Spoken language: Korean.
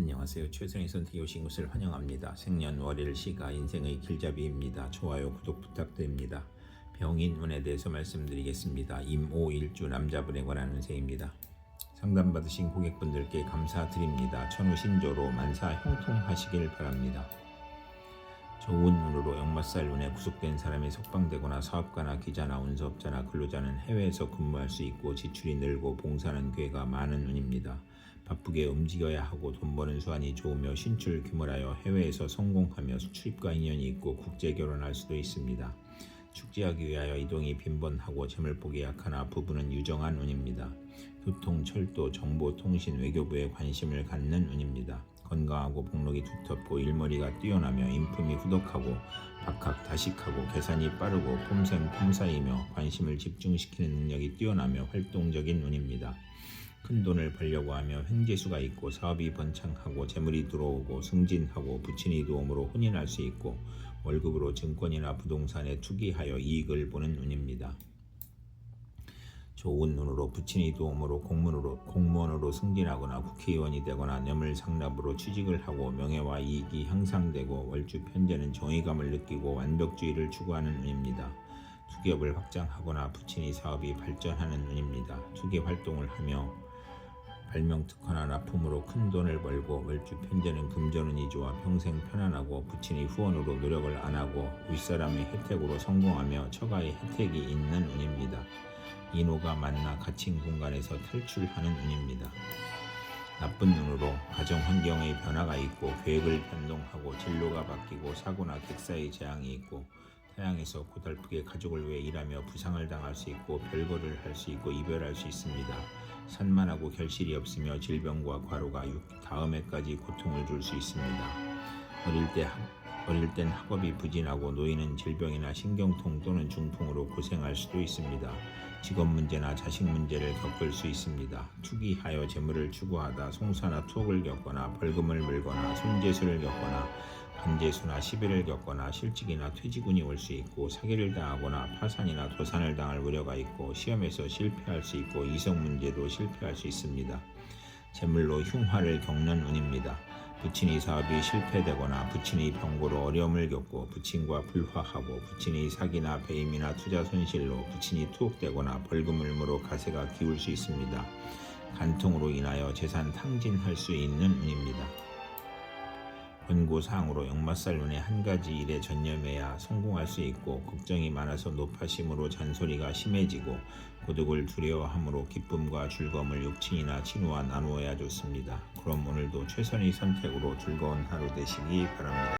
안녕하세요. 최선의 선택에 오신 것을 환영합니다. 생년월일 시가 인생의 길잡이입니다. 좋아요, 구독 부탁드립니다. 병인 운에 대해서 말씀드리겠습니다. 임오일주 남자분에 관한 운세입니다. 상담받으신 고객분들께 감사드립니다. 천우신조로 만사 형통하시길 바랍니다. 좋은 운으로 역마살 운에 구속된 사람이 석방되거나 사업가나 기자나 운수업자나 근로자는 해외에서 근무할 수 있고 지출이 늘고 봉사는 괴가 많은 운입니다. 바쁘게 움직여야 하고 돈 버는 수완이 좋으며 신출 규모하여 해외에서 성공하며 수출입과 인연이 있고 국제 결혼할 수도 있습니다. 축제하기 위하여 이동이 빈번하고 재물복이 약하나 부부는 유정한 운입니다. 교통, 철도, 정보, 통신, 외교부에 관심을 갖는 운입니다. 건강하고 복록이 두텁고 일머리가 뛰어나며 인품이 후덕하고 박학 다식하고 계산이 빠르고 폼생 폼사이며 관심을 집중시키는 능력이 뛰어나며 활동적인 운입니다. 큰 돈을 벌려고 하며 횡재수가 있고 사업이 번창하고 재물이 들어오고 승진하고 부친이 도움으로 혼인할 수 있고 월급으로 증권이나 부동산에 투기하여 이익을 보는 운입니다. 좋은 눈으로 부친이 도움으로 공무원으로, 공무원으로 승진하거나 국회의원이 되거나 뇌물 상납으로 취직을 하고 명예와 이익이 향상되고 월주 편제는 정의감을 느끼고 완벽주의를 추구하는 운입니다. 투기업을 확장하거나 부친이 사업이 발전하는 운입니다. 투기 활동을 하며 발명 특허나 납품으로 큰 돈을 벌고 월주 편제는 금전운이 좋아 평생 편안하고 부친이 후원으로 노력을 안 하고 윗사람의 혜택으로 성공하며 처가의 혜택이 있는 운입니다. 인호가 만나 갇힌 공간에서 탈출하는 운입니다. 나쁜 눈으로 가정 환경의 변화가 있고 계획을 변동하고 진로가 바뀌고 사고나 객사의 재앙이 있고 태양에서 고달프게 가족을 위해 일하며 부상을 당할 수 있고 별거를 할 수 있고 이별할 수 있습니다. 산만하고 결실이 없으며 질병과 과로가 다음 해까지 고통을 줄 수 있습니다. 어릴 때 어릴 땐 학업이 부진하고 노인은 질병이나 신경통 또는 중풍으로 고생할 수도 있습니다. 직업 문제나 자식 문제를 겪을 수 있습니다. 투기하여 재물을 추구하다 송사나 투옥을 겪거나 벌금을 물거나 손재수를 겪거나 관재수나 시비를 겪거나 실직이나 퇴직운이 올 수 있고 사기를 당하거나 파산이나 도산을 당할 우려가 있고 시험에서 실패할 수 있고 이성 문제도 실패할 수 있습니다. 재물로 흉화를 겪는 운입니다. 부친이 사업이 실패되거나 부친이 병고로 어려움을 겪고 부친과 불화하고 부친이 사기나 배임이나 투자 손실로 부친이 투옥되거나 벌금을 물어 가세가 기울 수 있습니다. 간통으로 인하여 재산 탕진할 수 있는 운입니다. 권고사항으로 역마살 운의 한 가지 일에 전념해야 성공할 수 있고 걱정이 많아서 높아심으로 잔소리가 심해지고 고독을 두려워함으로 기쁨과 즐거움을 육친이나 친구와 나누어야 좋습니다. 그럼 오늘도 최선의 선택으로 즐거운 하루 되시기 바랍니다.